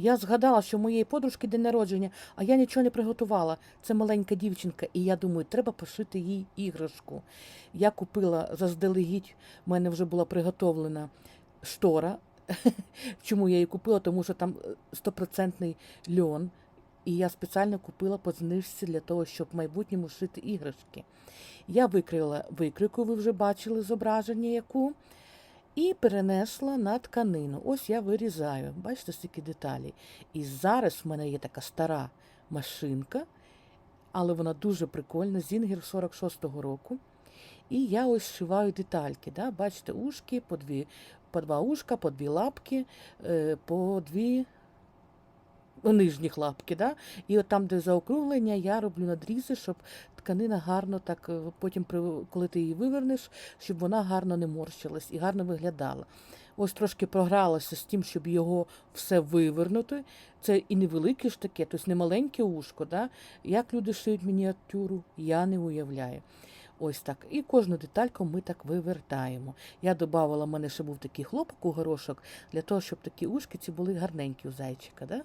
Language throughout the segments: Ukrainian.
Я згадала, що в моєї подружки день народження, а я нічого не приготувала. Це маленька дівчинка, і я думаю, треба пошити їй іграшку. Я купила заздалегідь, в мене вже була приготовлена штора. Чому я її купила? Тому що там е, стопроцентний льон. І я спеціально купила по знижці для того, щоб в майбутньому шити іграшки. Я викрила викрику, ви вже бачили зображення яку, і перенесла на тканину. Ось я вирізаю. Бачите, стільки деталей. І зараз в мене є така стара машинка, але вона дуже прикольна, Зінгер 46-го року. І я ось шиваю детальки. Да? Бачите, ушки, по, дві, по два ушка, по дві лапки, е, по дві нижніх лапки. Да? І от там, де заокруглення, я роблю надрізи, щоб тканина гарно так, е, потім, коли ти її вивернеш, щоб вона гарно не морщилась і гарно виглядала. Ось трошки програлася з тим, щоб його все вивернути. Це і невелике ж таке, тобто не маленьке ушко. Да? Як люди шиють мініатюру, я не уявляю. Ось так. І кожну детальку ми так вивертаємо. Я додавала, в мене ще був такий хлопок у горошок, для того, щоб такі ушки ці були гарненькі у зайчика. Да?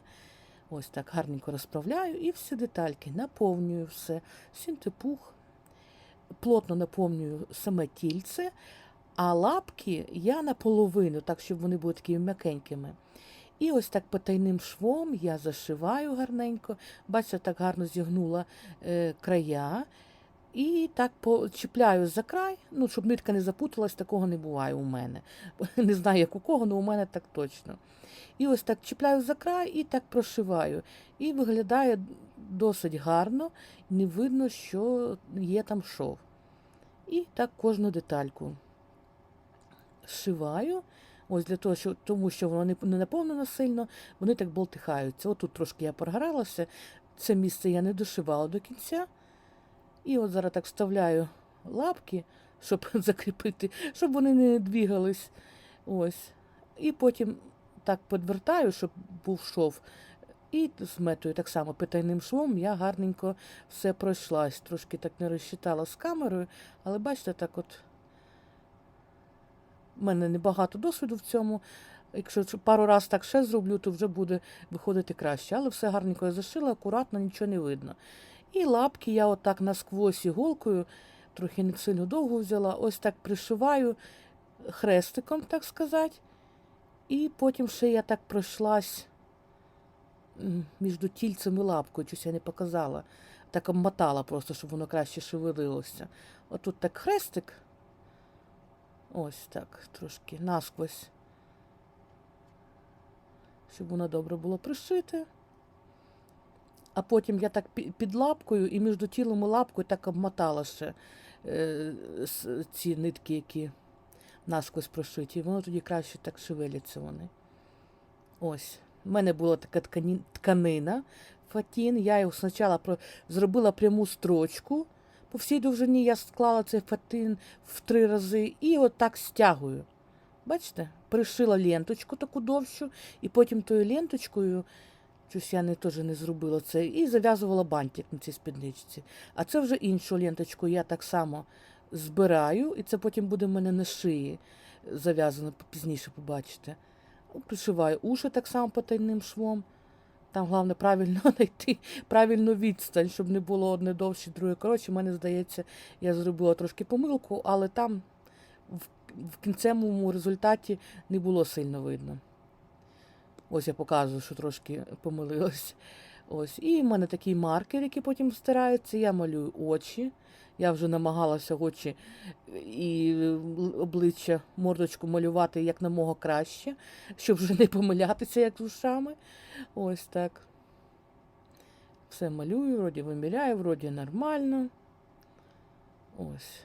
Ось так гарненько розправляю і всі детальки наповнюю все. Синтепух, плотно наповнюю саме тільце, а лапки я наполовину, так, щоб вони були такими м'якенькими. І ось так потайним швом я зашиваю гарненько. Бачите, так гарно зігнула е, края. І так почіпляю за край, ну, щоб нитка не запуталась, такого не буває у мене. Не знаю, як у кого, але у мене так точно. І ось так чіпляю за край і так прошиваю. І виглядає досить гарно, не видно, що є там шов. І так кожну детальку зшиваю. Ось для того, що, тому що воно не наповнено сильно, вони так болтихаються. Отут трошки я програлася, це місце я не дошивала до кінця. І от зараз так вставляю лапки, щоб закріпити, щоб вони не двігались. Ось. І потім так підвертаю, щоб був шов. І зметую так само питайним швом, я гарненько все пройшлась. Трошки так не розчитала з камерою, але бачите, так от в мене небагато досвіду в цьому. Якщо пару разів так ще зроблю, то вже буде виходити краще. Але все гарненько я зашила, акуратно, нічого не видно. І лапки я отак насквозь іголкою, трохи не сильно довго взяла, ось так пришиваю хрестиком, так сказати. І потім ще я так пройшлась між тільцем і лапкою, щось я не показала. Так обмотала просто, щоб воно краще шевелилося. Отут так хрестик. Ось так, трошки насквозь. Щоб воно добре було пришите. А потім я так під лапкою і між тілом і лапкою так обмотала ще е, ці нитки, які насквозь прошиті. І воно тоді краще так шевеляться вони. Ось. У мене була така ткані, тканина фатін. Я його спочатку зробила пряму строчку. По всій довжині я склала цей фатин в три рази і от так стягую. Бачите? Пришила ленточку таку довшу, і потім тою ленточкою, щось я не, теж не зробила це, і зав'язувала бантик на цій спідничці. А це вже іншу ленточку я так само збираю, і це потім буде в мене на шиї зав'язано, пізніше побачите. Пришиваю уші так само потайним швом. Там головне правильно знайти правильну відстань, щоб не було одне довше, друге коротше. Мене здається, я зробила трошки помилку, але там в кінцевому результаті не було сильно видно. Ось я показую, що трошки помилилась. Ось. І в мене такий маркер, який потім стирається. Я малюю очі. Я вже намагалася очі і обличчя, мордочку малювати як намога краще, щоб вже не помилятися, як з ушами. Ось так. Все малюю, вроді виміряю, вроді нормально. Ось.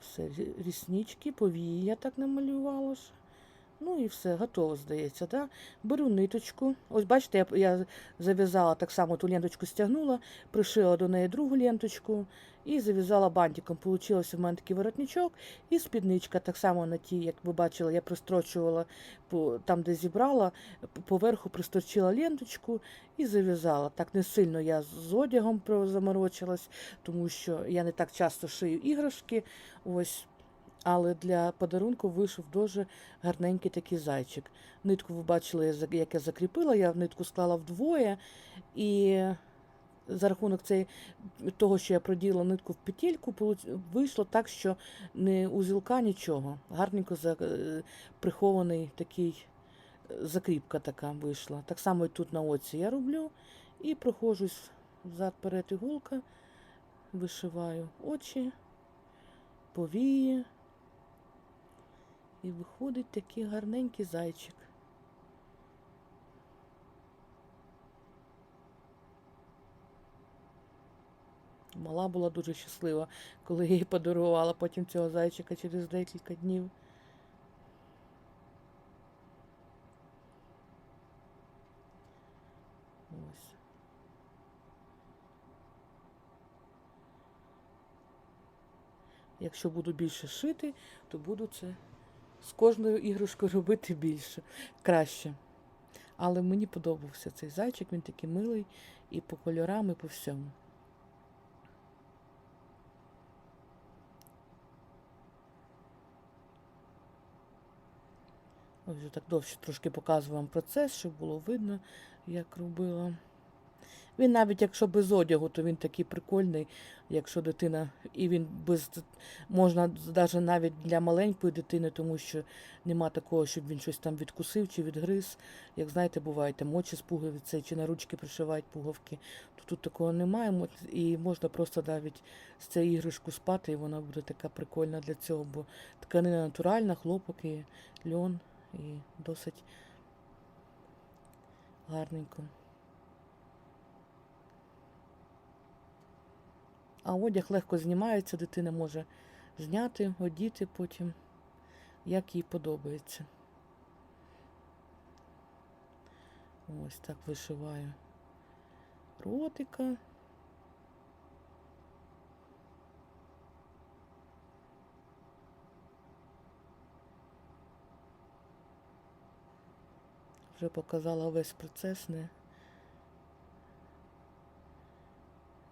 Все, ріснички, повії я так намалювала ж. Ну і все, готово, здається. Да? Беру ниточку. Ось бачите, я, я зав'язала так само ту ленточку стягнула, пришила до неї другу ленточку і зав'язала бантиком. Получився в мене такий воротничок і спідничка. Так само на ті, як ви бачили, я пристрочувала по, там, де зібрала, поверху пристрочила ленточку і зав'язала. Так не сильно я з одягом заморочилась, тому що я не так часто шию іграшки. Ось. Але для подарунку вийшов дуже гарненький такий зайчик. Нитку ви бачили, як я закріпила, я нитку склала вдвоє, і за рахунок цей, того, що я проділа нитку в петельку, вийшло так, що не узілка, нічого. Гарненько е, прихований такий е, закріпка така вийшла. Так само і тут на оці я роблю і проходжусь взад перед іголка, вишиваю очі, повії. І виходить такий гарненький зайчик. Мала була дуже щаслива, коли їй подарувала потім цього зайчика через декілька днів. Ось. Якщо буду більше шити, то буду це з кожною іграшкою робити більше, краще. Але мені подобався цей зайчик, він такий милий і по кольорам, і по всьому. Ось так довше трошки показую вам процес, щоб було видно, як робила. Він навіть якщо без одягу, то він такий прикольний, якщо дитина, і він без можна навіть навіть для маленької дитини, тому що нема такого, щоб він щось там відкусив чи відгриз. Як знаєте, буває там очі з пуговиці, чи на ручки пришивають пуговки. То тут такого немає, і можна просто навіть з цією іграшку спати, і вона буде така прикольна для цього, бо тканина натуральна, хлопок і льон, і досить гарненько. А одяг легко знімається, дитина може зняти, одіти потім, як їй подобається. Ось так вишиваю ротика. Вже показала весь процес, не,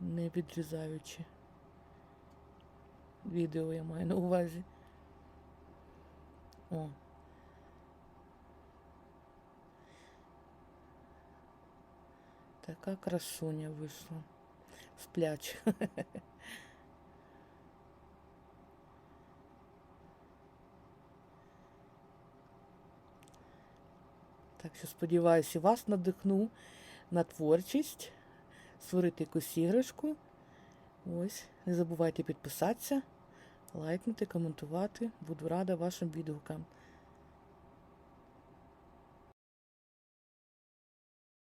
не відрізаючи. Відео я маю на увазі. О. Така красуня вийшла. Спляч. Так що сподіваюся, вас надихну на творчість, створити якусь іграшку. Ось, не забувайте підписатися, лайкнути, коментувати. Буду рада вашим відгукам.